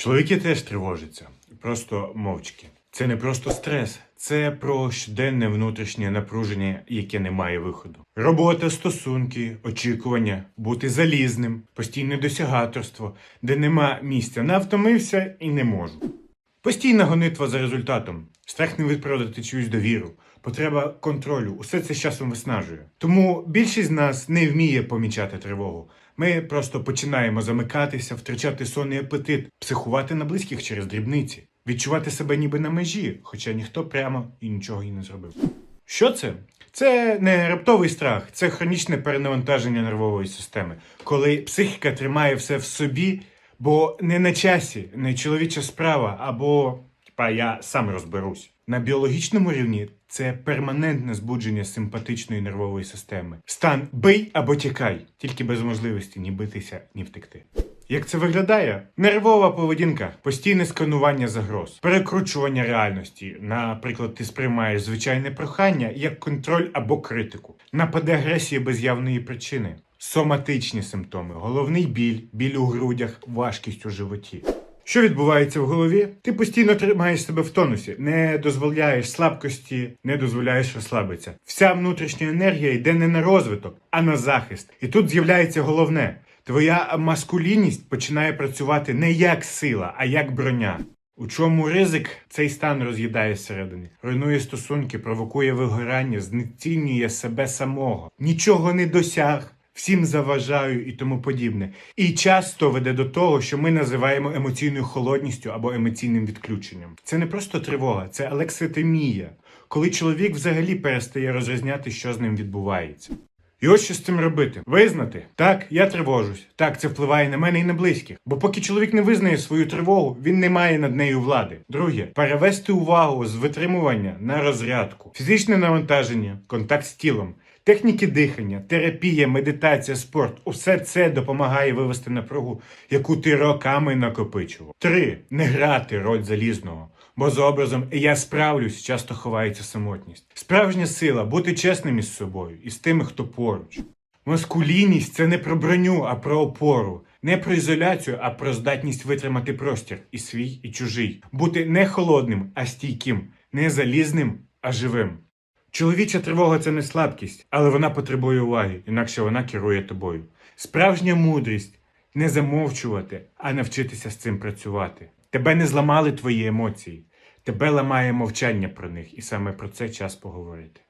Чоловіки теж тривожаться, просто мовчки. Це не просто стрес, це про щоденне внутрішнє напруження, яке не має виходу. Робота, стосунки, очікування, бути залізним, постійне досягаторство, де нема місця. Навтомився і не можу. Постійна гонитва за результатом, страх не відпродати чиюсь довіру, потреба контролю усе це з часом виснажує. Тому більшість з нас не вміє помічати тривогу. Ми просто починаємо замикатися, втрачати сон і апетит, психувати на близьких через дрібниці, відчувати себе ніби на межі, хоча ніхто прямо і нічого і не зробив. Що це? Це не раптовий страх, це хронічне перенавантаження нервової системи, коли психіка тримає все в собі, бо не на часі, не чоловіча справа, або типа я сам розберусь. На біологічному рівні це перманентне збудження симпатичної нервової системи. Стан бий або тікай, тільки без можливості ні битися, ні втекти. Як це виглядає? Нервова поведінка, постійне сканування загроз, перекручування реальності. Наприклад, ти сприймаєш звичайне прохання як контроль або критику, напади агресії без явної причини, соматичні симптоми, головний біль, біль у грудях, важкість у животі. Що відбувається в голові? Ти постійно тримаєш себе в тонусі, не дозволяєш слабкості, не дозволяєш розслабитися. Вся внутрішня енергія йде не на розвиток, а на захист. І тут з'являється головне: твоя маскулінність починає працювати не як сила, а як броня. У чому ризик цей стан роз'їдає зсередини, руйнує стосунки, провокує вигорання, знецінює себе самого, нічого не досяг, всім заважаю і тому подібне. І часто веде до того, що ми називаємо емоційною холодністю або емоційним відключенням. Це не просто тривога, це алекситимія, коли чоловік взагалі перестає розрізняти, що з ним відбувається. І ось що з цим робити: визнати, так, я тривожусь, так, це впливає на мене і на близьких. Бо поки чоловік не визнає свою тривогу, він не має над нею влади. Друге, перевести увагу з витримування на розрядку, фізичне навантаження, контакт з тілом. Техніки дихання, терапія, медитація, спорт усе це допомагає вивести напругу, яку ти роками накопичував. Три не грати роль залізного. Бо за образом я справлюсь часто ховається самотність. Справжня сила бути чесним із собою і з тими, хто поруч. Маскулінність це не про броню, а про опору, не про ізоляцію, а про здатність витримати простір і свій, і чужий, бути не холодним, а стійким, не залізним, а живим. Чоловіча тривога це не слабкість, але вона потребує уваги, інакше вона керує тобою. Справжня мудрість не замовчувати, а навчитися з цим працювати. Тебе не зламали твої емоції, тебе ламає мовчання про них, і саме про це час поговорити.